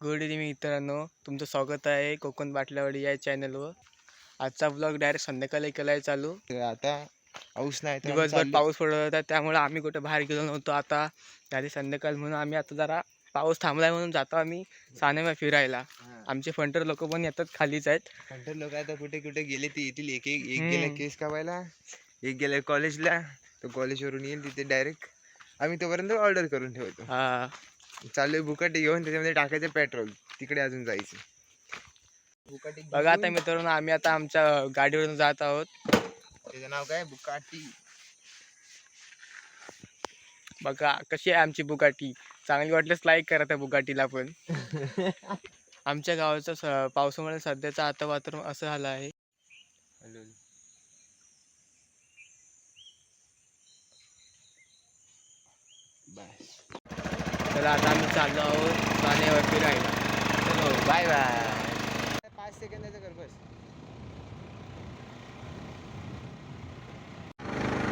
Good evening मित्रांनो. तुमचं स्वागत आहे कोकण बाटल्यावाडी या चॅनलवर आजचा ब्लॉग डायरेक्ट संध्याकाळी केला आहे चालू. आता पाऊस नाही दिवसभर. पाऊस पडत होता त्यामुळे आम्ही कुठे बाहेर गेलो नव्हतो. आता झाली संध्याकाळ म्हणून आम्ही आता जरा पाऊस थांबलाय म्हणून जातो आम्ही सानेमा फिरायला. आमचे फंटर लोक पण येतात खालीच आहेत. कंटर लोक आता कुठे कुठे गेले ते येतील. एक एक एक. गेला केस कावायला एक गेला कॉलेजला तो कॉलेजवरून येईल तिथे डायरेक्ट आम्ही तोपर्यंत ऑर्डर करून ठेवतो. हा. चालू बुकाटी घेऊन त्याच्यामध्ये टाकायचं पेट्रोल. तिकडे अजून जायचं. बुकाटी बघा आता मित्रांनो आम्ही आता आमच्या गाडीवरून जात आहोत. त्याचं नाव काय? बुकाटी. बघा कशी आहे आमची बुगाटी चांगली वाटल्यास लाईक करा त्या बुगाटीला पण. आमच्या गावाचं पावसामुळे सध्याचं आता वातावरण असं झालं आहे. बस. तर आता आम्ही चाललो आहोत सानेवर फिरायला चलो बाय बाय पाच सेकंदाचं कर बस.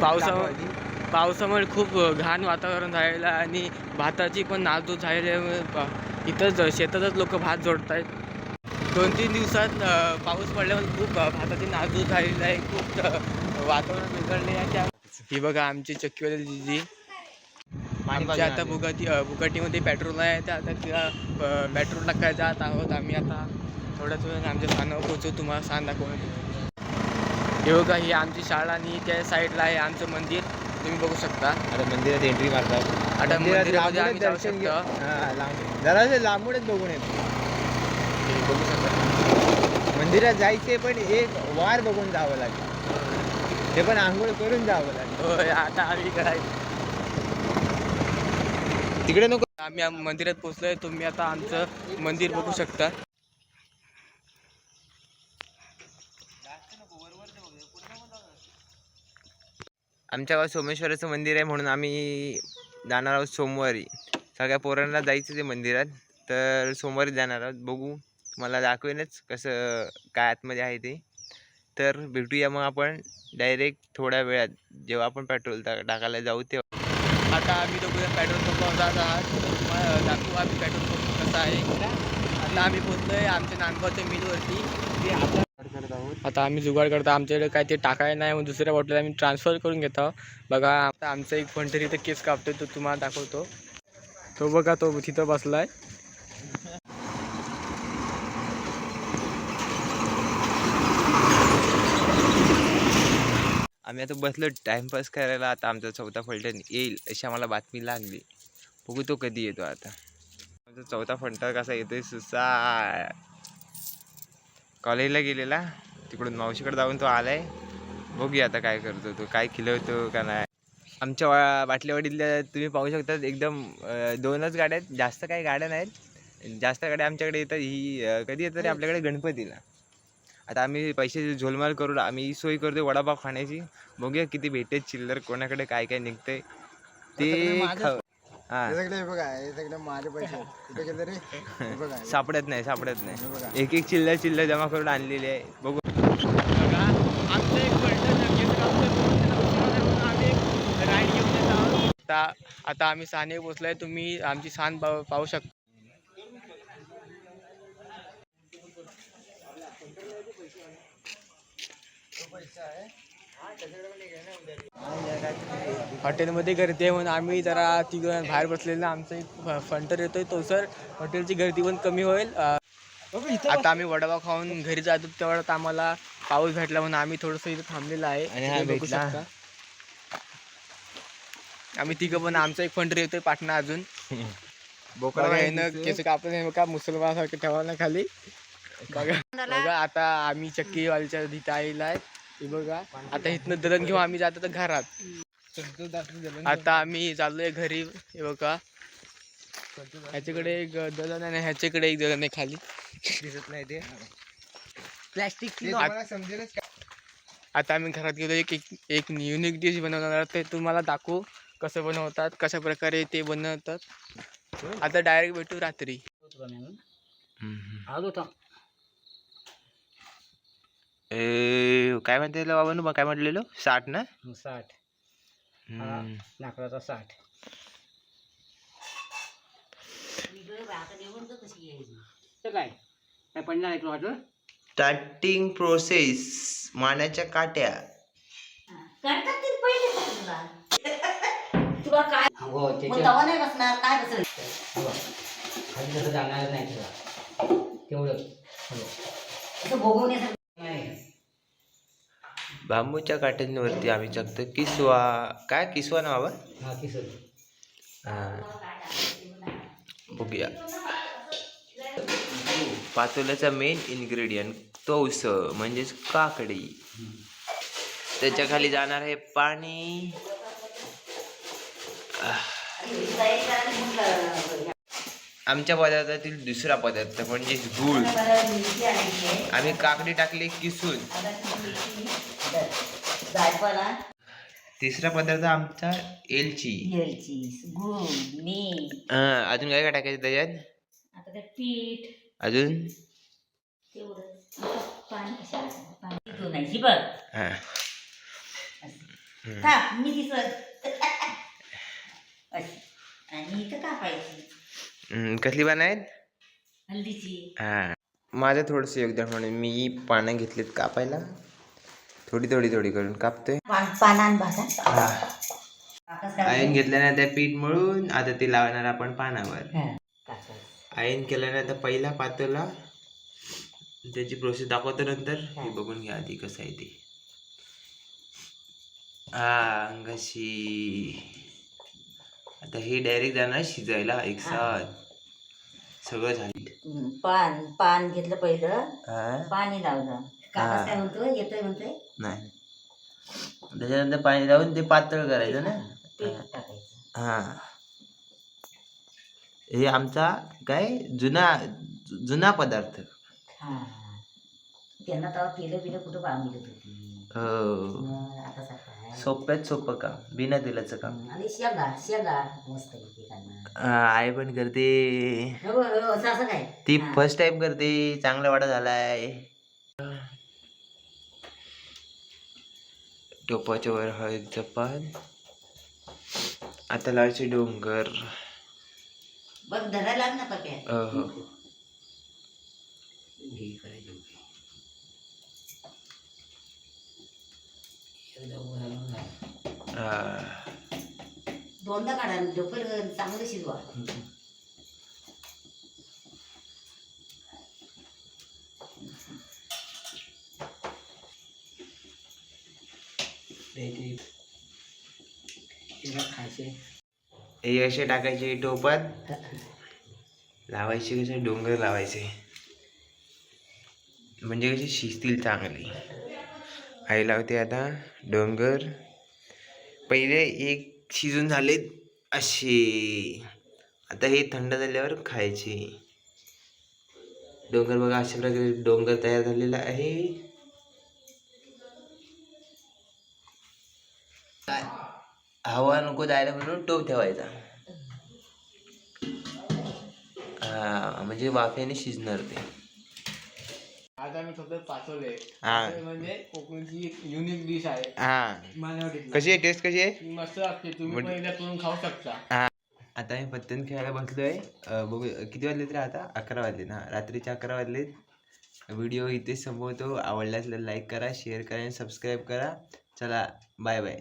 पावसामुळे पावसामुळे खूप घाण वातावरण झालेलं आहे आणि भाताची पण झालेल्यामुळे पा- इथंच शेतातच लोक भात जोडत आहेत दोन तीन दिवसात पाऊस पडल्यामुळे खूप भाताची नासधूस झालेली आहे. खूप वातावरण बिघडले आहे त्या ही बघा आमची चक्कीवाली दिदी आमच्या आता बुगाटी बुगाटीमध्ये पेट्रोल आहे. त्या आता तिला पेट्रोल टाकायला जात आहोत आम्ही आता? थोड्याच वेळाने आमच्या स्थानावर पोहोचू. तुम्हाला स्थान दाखवून हे बघा ही आमची शाळा आणि त्या साईडला आहे आमचं मंदिर. तुम्ही बघू शकता. आता मंदिरात एंट्री मारतात. आता मंदिरामध्ये आम्ही जाऊ. शकतो. लांब- जरासं लांबूनच बघून येतो. बघू शकता. मंदिरात जायचे पण एक वार बघून जावं लागेल. ते पण आंघोळ करून जावं लागेल. होय आता आम्ही काय तिकडे नको. आम्ही आम- मंदिरात पोहोचलोय तुम्ही आता आमचं मंदिर बघू शकता. आमच्या गावात सोमेश्वराचं मंदिर आहे म्हणून आम्ही जाणार आहोत सोमवारी. सगळ्या पोरांना जायचं ते मंदिरात तर सोमवारी जाणार आहोत. बघू तुम्हाला दाखवेनच कसं काय आतमध्ये आहे ते. तर भेटूया मग आपण डायरेक्ट थोड्या वेळात जेव्हा आपण पेट्रोल टाकायला जाऊ तेव्हा. आता आम्ही दोघं पेट्रोल पंपावर जात आहात. तुम्हाला दाखवू आम्ही पेट्रोल पंप कसा आहे. आता आम्ही पोहोचलोय आमच्या नांदगावच्या मिलवरती आता आम्ही जुगाड करतो. आमच्याकडे काय ते टाकाय नाही मग दुसऱ्या बॉटल आम्ही ट्रान्सफर करून घेतो. बघा आता आमचा एक फंटर इथं केस कापतोय तो तुम्हाला दाखवतो. तो बघा तो तिथं बसला आहे आम्ही आता बसलो टाइमपास करायला. आता आमचा चौथा फलटण येईल अशी आम्हाला बातमी लागली. बघू तो कधी येतो आता. आमचा चौथा फलटण कसा येतोय सुसा कॉलेजला गेलेला. तिकडून मावशीकडे जाऊन तो आलाय. बघूया आता काय करतो तो काय खिलवतो का नाही. आमच्या वा तुम्ही पाहू शकता एकदम दोनच गाड्या आहेत. जास्त काही गाड्या नाहीत. जास्त गाड्या आमच्याकडे येतात. ही कधी येतात रे? आपल्याकडे गणपतीला. आता आम्ही पैसे झोलमाल करू आम्ही सोय करतोय वडापाव खाण्याची. बघूया किती भेटते चिल्लर कोणाकडे काय काय निघतंय. ते खाऊ हा. सगळे बघा सगळे माझे पैसे आहेत. कुठे गेले रे? बघा. सापडत नाही सापडत नाही. एक एक चिल्लर चिल्लर जमा करून आणलेली आहे. बघू आता आता आम्ही साने पोचलोय तुम्ही आमची सान पाहू शकता. हॉटेलमध्ये गर्दी आहे म्हणून आम्ही जरा तिघ बाहेर बसलेलं. आमचं एक फंटर येतोय तो सर. हॉटेलची गर्दी पण कमी होईल. आता आम्ही वडापाव खाऊन घरी जातो तेवढ्यात आम्हाला पाऊस भेटला म्हणून आम्ही थोडंसं इथं थांबलेलं आहे. आणि हा तुम्ही बघू भेटला. शकता. आम्ही तिघं पण आमचा एक फंटर येतोय पाटणा अजून. बोकडा तिथे. केस कापलं नाही का मुसलमानासारखे ठेवा ना खाली. बघा बघा आता आम्ही चक्कीवालीच्या तिथे आलेला आहे. हे बघा. आता इथनं दळण घेऊन आम्ही जातो तर घरात. आता आम्ही चाललोय घरी. हे बघा. ह्याच्याकडे एक दळण आहे आणि ह्याच्याकडे एक दळण आहे खाली. दिसत नाही ते. प्लॅस्टिक समजेलच आता आम्ही घरात गेलो. एक एक- एक युनिक डिश बनवणार आहोत. ते तुम्हाला दाखवू कसं बनवतात कशा प्रकारे ते बनवतात. आता डायरेक्ट भेटू रात्री. ए काय म्हणते बाबा काय म्हटलेलो? साठ ना? साठ. हम्म. लाकडाचा साठ. तर काय काय पडणार आहे तुला वाटलं? स्टार्टिंग प्रोसेस मानाच्या काट्या. करतात ते पहिले तुला. काय? हो मग त्याच्या तवा नाही बसणार काय बसेल हो. खाली तसं जाणार नाही तुला. तेवढं. हो. असं बांबूच्या काट्यांवरती आम्ही टाकतो किसवा. काय? किसवा ना बाबा? हा हा. बघूया. पातोल्याचा मेन इन्ग्रेडियंट तोस म्हणजेच काकडी. त्याच्याखाली जाणार आहे पाणी. आमच्या पदार्थातील दुसरा पदार्थ म्हणजे गूळ. आम्ही काकडी टाकली किसून. जायफळा तिसरा पदार्थ आमचा एलची. मिरची गुळ मीठ. हा, अजून काय काय टाकायचं त्याच्यात? आता ते पीठ. अजून? तेवढं. आता पाणी बघ. हा. का मी दिसत. अशी. आणि इथं कापायची. हम्म, कसली पानं आहेत? हल्दीची. हा. माझं थोडंसं योगदान म्हणून मी पानं घेतलीत कापायला. थोडी थोडी थोडी करून कापतोय. पानान भाता आयन घेतल्यानंतर पीठ मळून आता ते लावणार आपण पानावर. आयन केल्यानंतर पहिला पातोला त्याची प्रोसेस दाखवतो नंतर. हे. बघून घ्या आधी कसं आहे ते. हा अंगाशी. आता हे डायरेक्ट जाणार शिजायला एक साथ. सगळं झालं. पान पान घेतलं पहिलं. पाणी लावलं. काकाच काय म्हणतो येतोय म्हणतोय? नाही. त्याच्यानंतर पाणी लावून ते पातळ करायचं ना? पीठ टाकायचं. हा. हे. आमचा काय? जुना जुना पदार्थ. हा. त्यांना तेव्हा तेलं बिलं कुठं बांधली होती? हो. मग आता सकाळ सोप्यात सोपं काम बिना तेलाचं काम. आणि शेंगा शेंगा मस्त येते हा, आई पण करते. हो हो असं असं काय? ती. फर्स्ट टाइम करते चांगला वाटा झालाय. टोपाच्या वर हळद जपान आता लावायचे डोंगर बघ धरायला लाग ना पप्या अहो. हे करायचं एकदा उभं राहून. हा. दोनदा काढा डोकं चांगलं शिजवा खायचे. हे असे टाकायचे टोपात. लावायचे कसे? डोंगर लावायचे. म्हणजे कसे शिजतील चांगली. आई लावते आता डोंगर. पहिले एक शिजून झाले असे. आता हे थंड झाल्यावर खायचे. डोंगर बघा अशा प्रकारे डोंगर तयार झालेला आहे. हवा नको जायला म्हणून टोप ठेवायचा. हा म्हणजे वाफेने शिजणार ते. आता मी फक्त पाचवले हा. म्हणजे कोकणची एक युनिक डिश आहे. हा. कशी आहे टेस्ट कशी आहे? मस्त लागते. तुम्ही मग- पण एकदा करून खाऊ शकता. आता मी पत्तन खेळायला बसलोय. अं, बघू किती वाजले तरी आता? अकरा वाजले ना? रात्रीचे अकरा वाजलेत. व्हिडिओ इथेच संपवतो. आवडल्यास लाईक करा शेअर करा आणि सबस्क्राईब करा. चला बाय बाय